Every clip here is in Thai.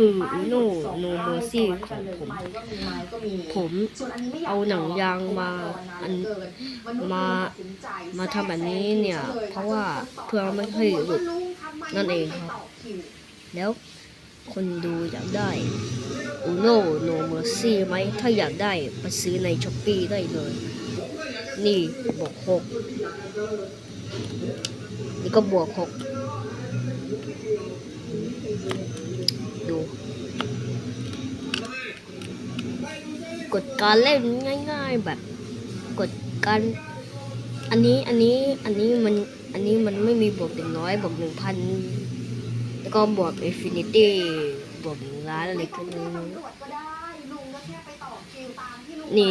คือโนโนเมอร์ซี่ของผมผมเอาหนังยางมาอันมามาทำแบบนี้เนี่ย เพราะว่าเพื่อไม่ให้หลุดนั่นเองครับ แล้วคนดูอยากได้อุโนโนเมอร์ซี่ไหมถ้าอยากได้ไปซื้อในช้อปปี้ได้เลย นี่บวกหกนี่ก็บวกหก ดู กดการเล่นง่ายๆแบบ กดการอันนี้อันนี้อันนี้มันอันนี้มันไม่มีบวกหนึ่งร้อยบวกหนึ่งพันแล้วก็บวกอินฟินิตี้บวกหนึ่งล้านอะไรก็ไม่รู้นี่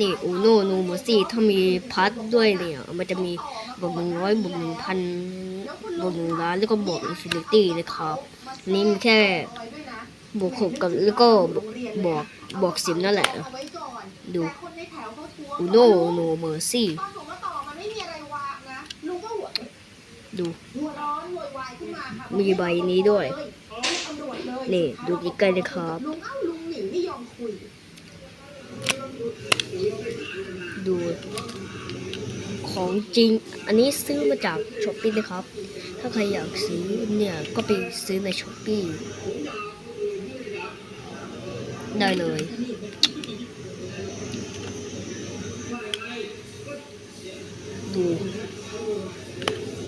นี่อูโนนูโมซี่ถ้ามีพัดด้วยเนี่ย มันจะมี บวกหนึ่งร้อยบวกหนึ่งพันบวกหนึ่งล้านแล้วก็บวกอินฟินิตี้นะครับนนี้มันแค่บวกหกกับแล้วก็บวกบวกสิบนั่นแหละ ดูอูโนโนเมอร์ซี่ดู มีใบนี้ด้วยเนี่ ดูใกล้ๆนะครับ ดู ของจริง อันนี้ซื้อมาจากช้อปปี้นะครับ ถ้าใครอยากซื้อเนี่ยก็ไปซื้อในช้อปปี้ได้เลย ดู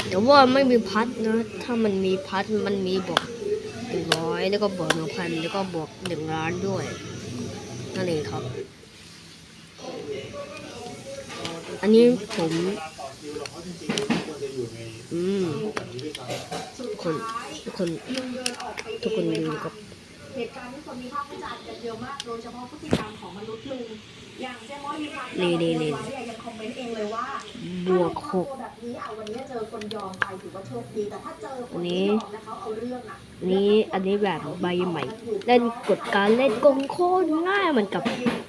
แต่ว่าไม่มีพัดนะ ถ้ามันมีพัดมันมีบอกหนึ่งร้อยแล้วก็บวกหนึ่งพันแล้วก็บวกหนึ่งล้านด้วยนั่นเองครับ อันนี้ผมอืมทุกคนทุกคนลุงเดินออกไปทุกคนเองดูเลยครัค่ะบเหตุการณ์ที่คนมีภาพวิจารณ์กันเยอะมาก โดยเฉพาะพฤติกรรมของมนุษย์ลุงอย่างเจมอนมีความนี่นี่นี่ยังคอมเมนต์เองเลยว่าบวกหกแบบนี้เอาวันนี้เจอคนยอมไปถือว่าโชคดีแต่ถ้าเจอคนที่ยอมแล้วเขาเอาเรื่องอะอันนี้อันนี้แบบใบใหม่ เล่นกดการเล่นกงโคตรง่ายเหมือนกับ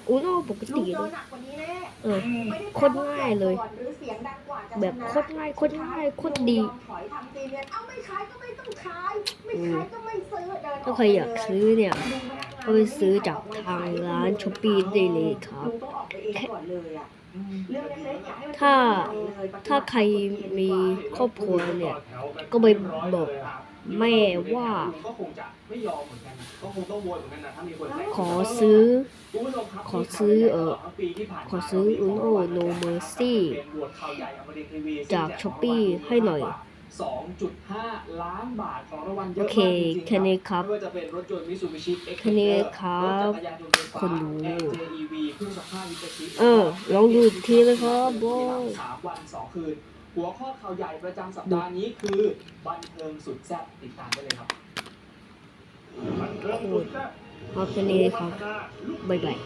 อุโนปกลุติงเจเลอย หนักกว่านี้แน่เออไม่ได้โคตรง่ายเลยหรือเสียงดังกว่าจะแบบชนะโคตรง่ายโคตรง่ายโคตรดีถอยทำตีเนียนเอ้าไม่ขายก็ไม่ต้องขายไม่ขายก็ไม่ซื้อเดินอถ้าอกใครอยากซื้อเนี่ยก็ไปซื้อจากทางร้านช้อปปี้ได้เลยครับลุงต้องออกไปเองก่อนเลยอะเรื่องเล็กๆอยากให้มันถ้าเป็นเรื่องใหญ่เลยถ้าใครมีครอบครัวเนี่ย ก็ไปบอกแม่ว่าก็คงจะไม่ยอมเหมือนกันนะก็คงต้องโวยเหมือนกันนะถ้ามีคนให้ขอซื้อคุณผู้ชมครับ ขอซื้อเอ่อปีที่ผ่านมาขอซื้อ Uno No Mercy เป็นบวชข่าวใหญ่อมรินทร์ทีวีจาก Shopee ให้หน่อย2.5 ล้านบาทของรางวัลเยโออะเคมากจริงๆแค่นี้ครับไม่ว่าจะเป็นรถยนต์มิซูบิชิแค่นี้ครับรถจักรยานยนต์ไฟฟ้าคนดู LJEV เครื่องซักผ้ามิตชิเออลองดูอีกทีเลยครับบอยสามวันสองคืน หัวข้อข่าวใหญ่ประจำสัปดาห์นี้คือ บันเทิงสุดแซ่บติดตามได้เลยครับโคตรเอาแค่นี้ครับ บ๊ายบาย